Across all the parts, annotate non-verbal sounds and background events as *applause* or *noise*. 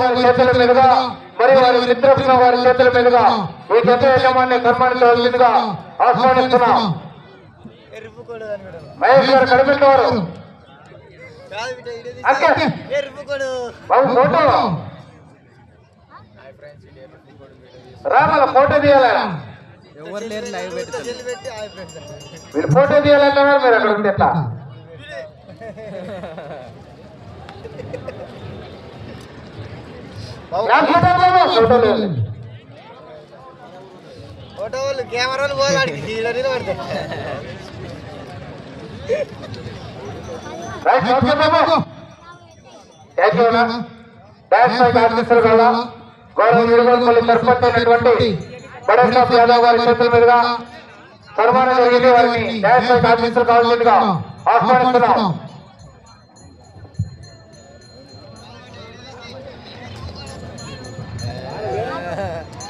గారి చేతుల మీదుగా మరియు వారి మిత్రకృష్ణ గారి చేతుల మీదుగా ఈ జత యజమాన్ని కర్మానించవలసిందిగా ఆహ్వానిస్తున్నాం. మహేష్ గారు కనిపెట్టేవారు. ఫోటో. రామల ఫోటో తీయాలి? మీరు ఫోటో తీయాలంటున్నారు మీరు అక్కడ ఉంటే ఎట్లా? *laughs* ఆఫీసర్ వల్ల గౌరవ నిరుగోల్పల్లి సర్పంచ్ అయినటువంటి బడేసాబ్ యాదవ్ గారి చేతుల మీదుగా సన్మానం జరిగింది. వారిని పై ఆఫీసర్ కావాల్సిందిగా ఆహ్వానిస్తున్నాం.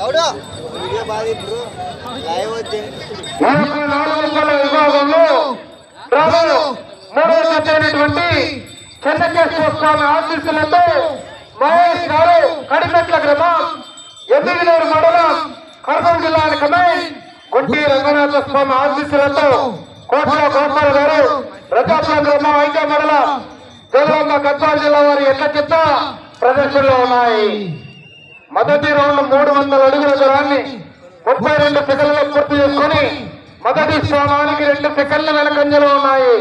అవుడా వీడియో ఇప్పుడు లైవ్ వచ్చింది నాలుగు వందల విభాగంలో రాబోయే మూడవ చెన్నకేశ్వర స్వామి ఆశీస్సులతో మహేష్ గారు కడిమెట్ల గ్రామం ఎమ్మిగినూరు మండలం కర్నూలు జిల్లా కమేష్ గుంటి రంగనాథ స్వామి ఆశీస్సులతో కోట్ల గోపాల్ గారు ప్రజాపురం గ్రామం ఐదో మండలం జోగులాంబ గద్వాల జిల్లా వారి ఎట్ల చెత్త ప్రదర్శనలో ఉన్నాయి. మొదటి రౌండ్ మూడు వందల అడుగుల దూరాన్ని ముప్పై రెండు సెకండ్లు పూర్తి చేసుకుని మొదటి స్థానానికి రెండు సెకండ్ల వెనకంజలో ఉన్నాయి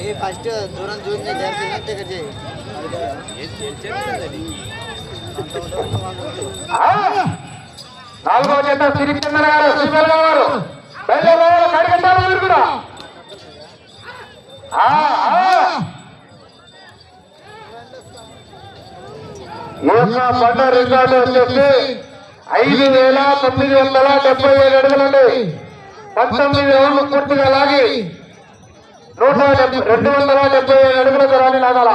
ఏ ఫస్ట్ దూరం చూసి జరిగిన టికెట్ చేయి. ఆ! నాలుగో జత సిరిచందన గారు శ్రీమల్ గారు. బయలుదేరారు కడిగంటారు మీరు కూడా. ఆ, రికార్డు వచ్చేసి ఐదు వేల తొమ్మిది వందల డెబ్బై ఏడు అడుగులండి. పంతొమ్మిది రౌండ్లు పూర్తిగా లాగి నూట రెండు వందల డెబ్బై ఏడు అడుగుల దూరాన్ని లాగాల.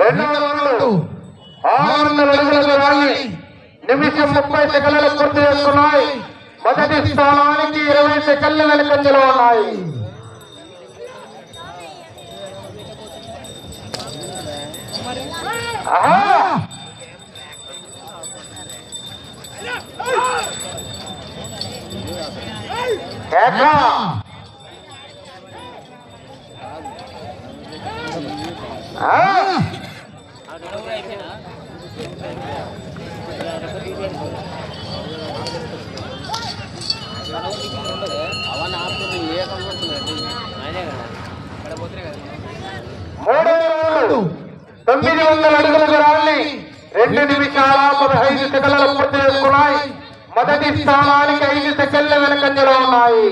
రెండవ రౌండ్ ఆరు వందల అడుగుల దూరాన్ని నిమిషం ముప్పై సెకండ్లు పూర్తి చేసుకున్నాయి. మొదటి స్థానానికి ఇరవై సెకండ్ల వెనకంజలో ఉన్నాయి. ఆహా! కేక! ఆ! మూడవ రౌండ్ తొమ్మిది వందల అడుగుల దూరాన్ని రెండు నిమిషాల పదహైదు సెకండ్లు పూర్తి చేసుకున్నాయి. మొదటి స్థానానికి ఐదు సెకండ్ల వెనకంజలో ఉన్నాయి.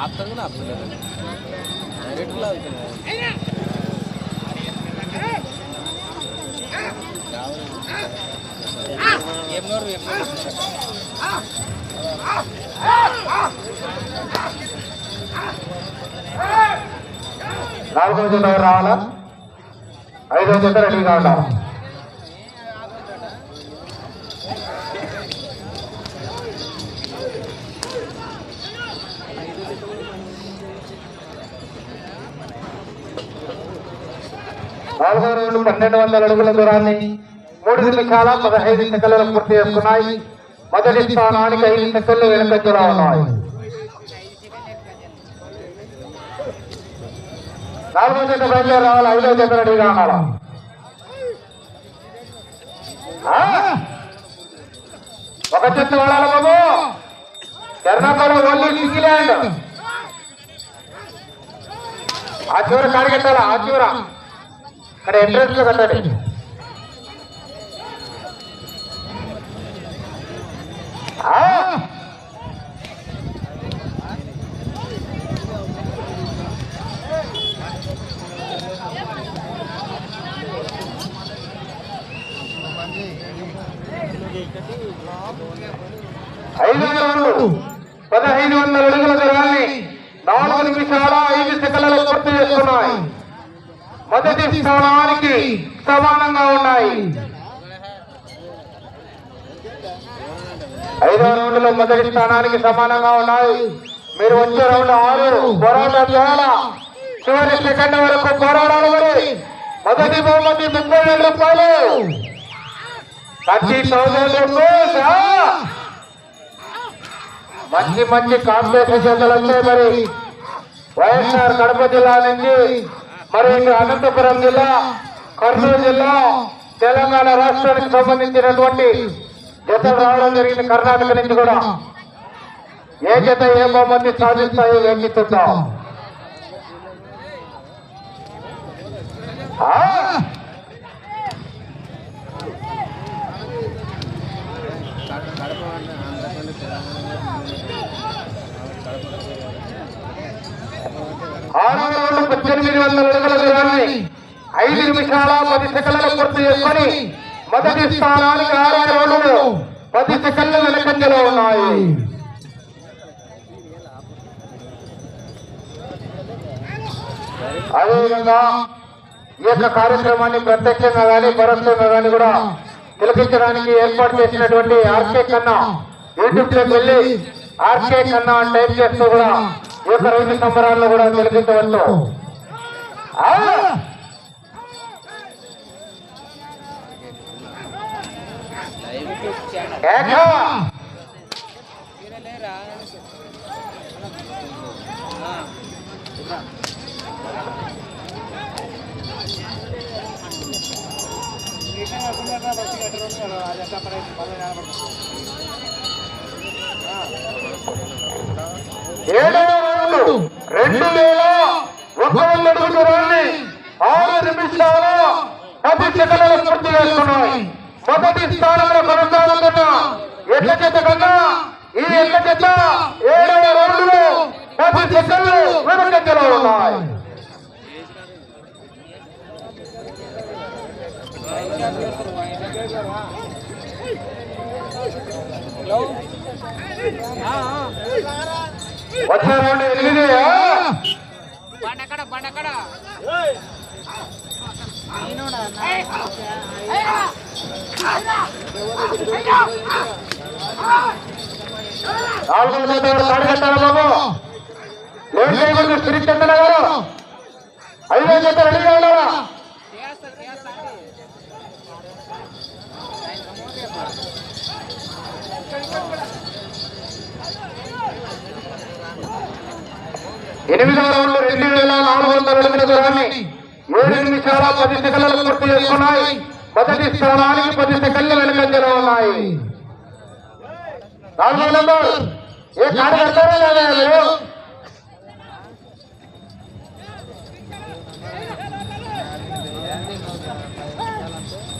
ఆపుతాను కూడా నాలుగో జత రావాలా? ఐదో జత రెడీ కావాలా? నాలుగో రోజులు పన్నెండు వందల అడుగుల దూరాన్ని మూడు నిమిషాల పదహైదు సెకండ్లలో పూర్తి చేస్తున్నాయి మొదటి స్థానానికి ఐదు సెకండ్లు వెనుకంజలో ఉన్నాయి నాలుగో జత బయలుదేరి రావాలి ఐదో జత రెడీగా ఉండాలి ఒక చెట్టు వాడాలి బాబు ఎర్నాపురం ఓన్లీ న్యూజిలాండ్ ఆ చివర కాడికెట్టాలా ఆ చివర అక్కడ ఎంట్రెన్స్లో కట్టండి ఆ? ఐదు రౌండ్లు పదహైదు వందల అడుగుల దూరాన్ని నాలుగు నిమిషాల ఐదు సెకండ్లలో పూర్తి చేసుకున్నాయి మొదటి స్థానానికి సమానంగా ఉన్నాయి. ఐదో రౌండ్లో మొదటి స్థానానికి సమానంగా ఉన్నాయి. మీరు వచ్చే రౌండ్ ఆరు పోరాటం చేయాలా చివరి సెకండ్ వరకు పోరాడాలి మరి. మొదటి బహుమతి ముప్పై వేల రూపాయలు. థర్టీ థౌసండ్ రూపీస్ మంచి మంచి కాంపిటీషన్ వచ్చాయి మరి. వైఎస్ఆర్ కడప జిల్లా నుంచి మరి అనంతపురం జిల్లా కర్నూలు జిల్లా తెలంగాణ రాష్ట్రానికి సంబంధించినటువంటి జతలు రావడం జరిగింది కర్ణాటక నుంచి కూడా. ఏ జత ఏ బహుమతి సాధిస్తాయో వేచిస్తుంటాం ఆ? కడప అంటే ఆంధ్రప్రదేశ్ తెలంగాణ ఆరు రౌండ్లు పద్దెనిమిది వందల అడుగుల దూరాన్ని ఐదు నిమిషాల పది సెకండ్లు పూర్తి చేసుకొని మొదటి స్థానానికి ఆరు రౌండ్లు పది సెకండ్లు వెనకంజలో ఉన్నాయి. అదేవిధంగా ఈ యొక్క కార్యక్రమాన్ని ప్రత్యక్షంగా కానీ పరోక్షంగా కానీ కూడా తిలకించడానికి ఏర్పాటు చేసినటువంటి ఆర్కే కన్నా యూట్యూబ్లోకి వెళ్ళి ఆర్కే కన్నా టైప్ చేస్తూ కూడా ఈ యొక్క రైతు సంబరాలను కూడా తిలకించవచ్చు ఆ! ఏడవ రౌండ్ రెండు వేల ఒక వంద దూరాన్ని ఆరు నిమిషాల పది సెకండ్లు పూర్తి చేసుకున్నాయి మొదటి స్థానంలో కొనసాగుతున్న ఎడ్ల చేత కన్నా ఈ ఎడ్ల చేత ఏడవ రౌండ్లో పది సెకండ్లు వెనుకంజలో ఉన్నాయి. వచ్చే రౌండ్ ఎనిమిది నాలుగో జత ఎవరు కాడి కట్టాలి బాబు. లేట్ చేయకూడదు శ్రీచంద్ర గారు. ఐదో జత రెడీగా ఉండాలా ఎనిమిదవ రౌండ్ రెండు వేల నాలుగు వందల అడుగుల దూరాన్ని ఏడు నిమిషాల పది సెకండ్లు పూర్తి చేసుకున్నాయి. మొదటి స్థానానికి పది సెకండ్లు వెనుకంజలో ఉన్నాయి. నాలుగో నెంబర్ ఏ కాడ లేదా మీరు?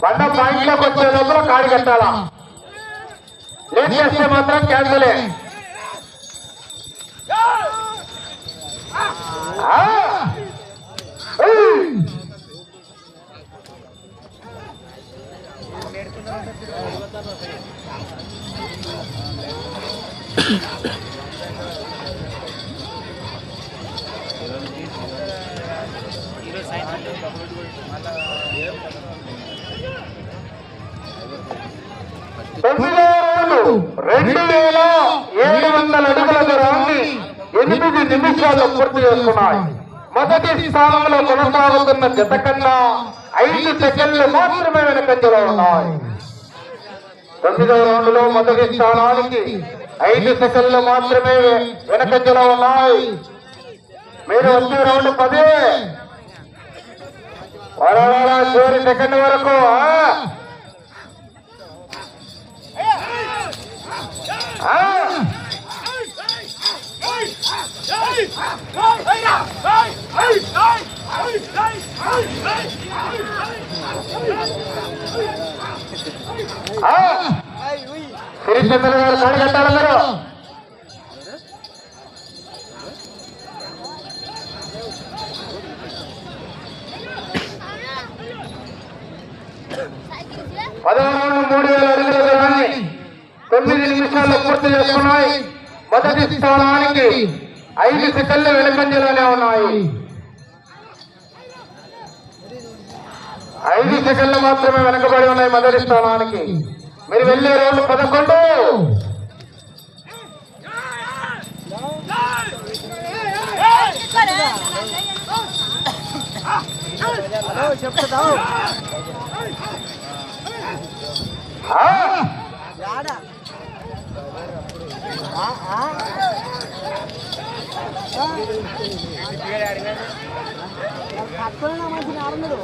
బండ పాయింట్లోకి వచ్చే లోపల కాడి కట్టాలా లేట్ చేస్తే మాత్రం క్యాన్సలే. ఆ! మొదటి స్థానంలో కొనసాగుతున్న గత కన్నా ఐదు సెకండ్లు మాత్రమే వెనకంజలో ఉన్నాయి. తొమ్మిదవ రౌండ్లో మొదటి స్థానానికి ఐదు సెకండ్లు మాత్రమే వెనకంజలో ఉన్నాయి. మీరు వచ్చే రౌండ్ పదే. వరవర చివరి సెకండ్ వరకు ఆ? ఆ? ఆ? గారు కాడి కట్టాలి మూడు వేల అడుగుల దూరాన్ని తొమ్మిది నిమిషాల్లో పూర్తి చేసుకున్నాయి మొదటి స్థానానికి ఐదు సెకండ్లు వెనుకంజలోనే ఉన్నాయి. ఐదు సెకండ్లు మాత్రమే వెనకబడి ఉన్నాయి మొదటి స్థానానికి. మీరు వెళ్ళే రౌండ్ పదకొండు. చెప్తా పట్టుకున్నా మంచి నారనుడు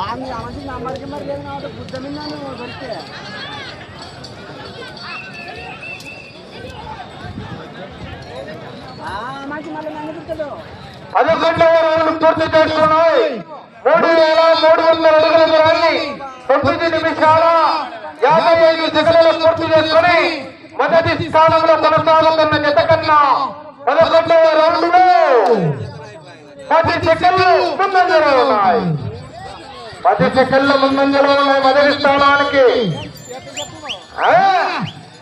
ఆమె మరి లేదు కాబట్టి బుద్ధ మీద దొరికితే ఆ మళ్ళీ నన్ను దొరుకుతాడు పదకొండవ రౌండ్ పూర్తి చేసుకున్నాయి మూడు వేల మూడు వందల అడుగుల దూరాన్ని తొమ్మిది నిమిషాల యాభై ఐదు సెకండ్లు పూర్తి చేసుకుని మొదటి స్థానంలో కొనసాగుతున్న జత కన్నా పదకొండవ రౌండ్లో పది సెకండ్లు ముందంజలో ఉన్నాయి. పది సెకండ్లు ముందంజలో ఉన్నాయి మొదటి స్థానానికి.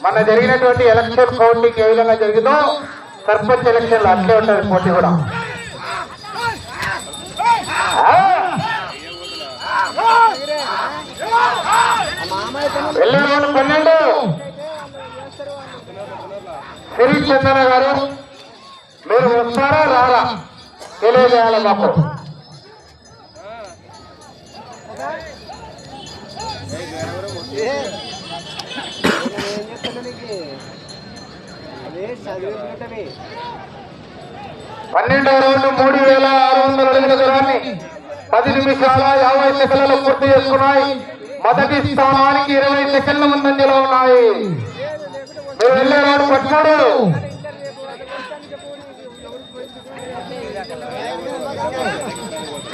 మన జరిగినటువంటి ఎలక్షన్ కౌంటింగ్ ఏ విధంగా జరిగిందో సర్పంచ్ ఎలక్షన్ అట్లే ఉంటుంది పోటీ కూడా. వెళ్ళిన వెళ్ళే పన్నెండు. శ్రీ చందన గారు మీరు వస్తారా రారా? తెలియజేయాలి మాకు. పన్నెండవ రౌండ్ మూడు వేల ఆరు వందల అడుగుల దూరాన్ని పది నిమిషాల యాభై సెకండ్లు పూర్తి చేసుకున్నాయి. మొదటి స్థానానికి ఇరవై సెకండ్ల ముందంజలో ఉన్నాయి. మీరు వెళ్ళే రౌండ్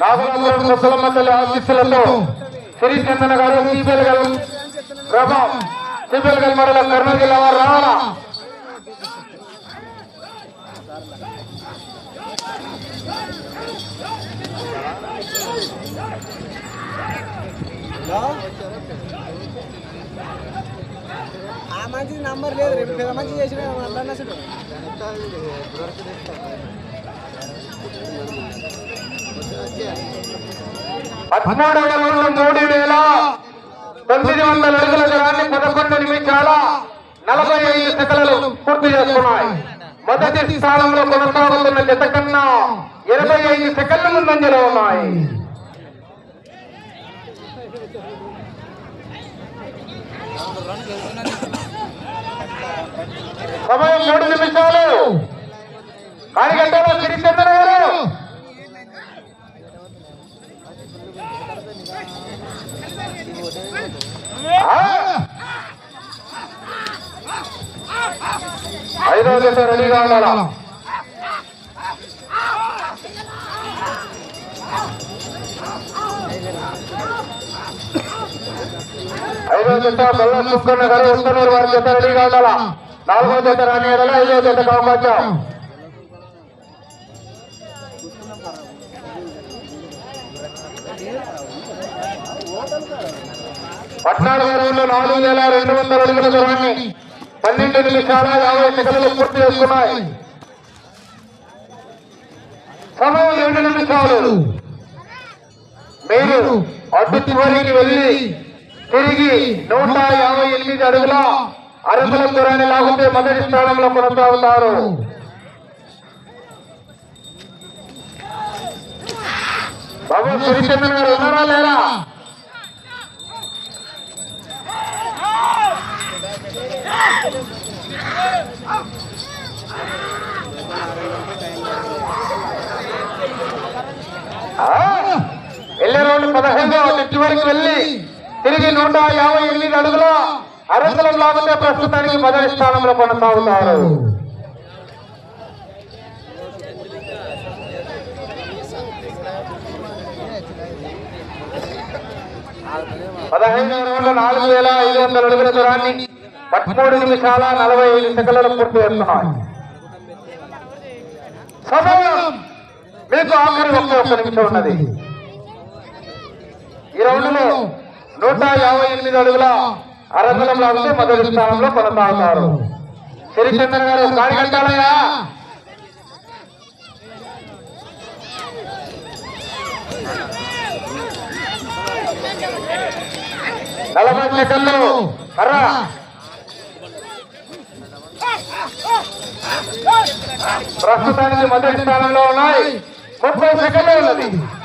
పదమూడు ముసలమ్మ తల్లి ఆశీస్సులతో శ్రీ చందన గారు సిబిఎల్ గల్ గ్రామం సిబిఎల్ గల్ మరల కర్నూలు జిల్లా వారు రావాలా Yeah మంచి నంబర్ లేదు రేపు పెద్ద మంచి చేసిన అట్లా అసలు పదమూడవ వందల మూడు వేల తొమ్మిది వందల అడుగుల దూరాన్ని పదకొండు నిమిషాల నలభై ఐదు సెకండ్లు పూర్తి చేసుకున్నాయి. మొదటి స్థానంలో కొనసాగుతున్న జత కన్నా ఇరవై ఐదు సెకండ్ల ముందంజలో ఉన్నాయి. సమయం మూడు నిమిషాలు. కానిగంటలో సిరిచంద్ర గారు. ఐదో జత రెడీగా ఉండాలా? ఐదో జత బల్ల సుక్కన్న గారు ఉత్తనూరు వారి జత రెడీగా ఉండాలా? నాలుగో జత రాని ఐదో జతకు అవకాశం పద్నాలుగు నాలుగు వేల రెండు వందల అడుగుల దూరాన్ని పన్నెండు నిమిషాల యాభై సెకండ్లు పూర్తి చేసుకున్నాయి. సమయం రెండు నిమిషాలు మీరు అడ్డు చివరికి వెళ్ళి తిరిగి నూట యాభై ఎనిమిది అడుగుల అరకుల దూరాన్ని లాగితే మొదటి స్థానంలో కొనసాగుతారు. బాబు సూర్యచంద్ర గారు ఉన్నారా లేరా వెళ్ళే రోజు పదహైదు నెక్స్ట్ వరకు వెళ్ళి తిరిగి నూట యాభై ఎనిమిది అడుగులో. అరంగలం లాగితే ప్రస్తుతానికి మొదటి స్థానంలో కొనసాగుతారు. పదహైదు రోజుల నాలుగు వేల ఐదు వందల అడుగుల దూరాన్ని పదమూడు నిమిషాల నలభై ఐదు సెకండ్ల పూర్తి చేస్తున్నాయి. సమయం మీకు ఆఖరి ఒక్క ఒక్క నిమిషం ఉన్నది. ఈ రౌండ్లో నూట యాభై ఎనిమిది అడుగుల అరంగలం లాగితే మొదటి స్థానంలో కొనసాగుతారు. సిరిచంద్ర గారు కట్టాలయ్యా. నలభై సెకండ్లు. కర్ర. ప్రస్తుతానికి మొదటి స్థానంలో ఉన్నాయి. ముప్పై సెకండ్లు ఉన్నది.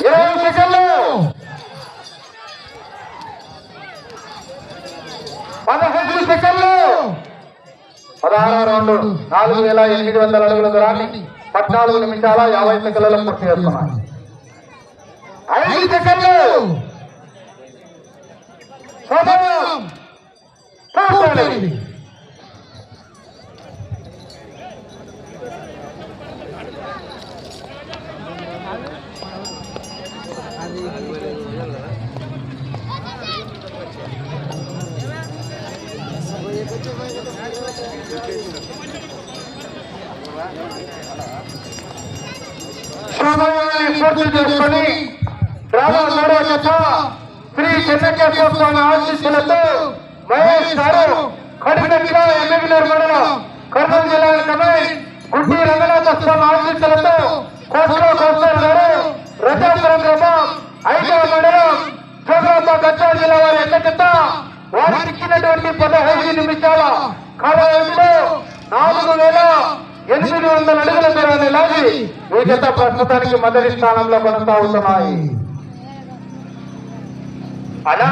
ఇరవై సెకండ్లు పదహైదు సెకండ్లు పదహారు రౌండ్ నాలుగు వేల ఎనిమిది వందల అడుగుల దూరాన్ని పద్నాలుగు నిమిషాల యాభై సెకండ్లలో పూర్తి చేస్తున్నాయి ఐదు సెకండ్లు. సమయం సమయాన్ని పూర్తి చేసుకొని డ్రామా మూడో జత శ్రీ చెన్నకేశ్వర స్వామి ఆశీస్సులతో మహేష్ గారు కడిమెట్ల ఎమ్మెల్యేర్ మండలం కర్నూలు జిల్లా కమాండ్ గుడ్డి రంగనాథ స్వామి ఆశీస్సులతో కోసలో కోస్తారు గారు రజాపురం గ్రామం ఐదవ మండలం చోగ్రాప గద్వాల జిల్లా వారి ఎక్క వారికి ఇచ్చినటువంటి పదహైదు నిమిషాల కాలంలో నాలుగు వేల ఎనిమిది వందల అడుగుల దూరాన్ని లాగి ఈ జత ప్రస్తుతానికి మొదటి స్థానంలో కొనసాగుతున్నాయి. అలా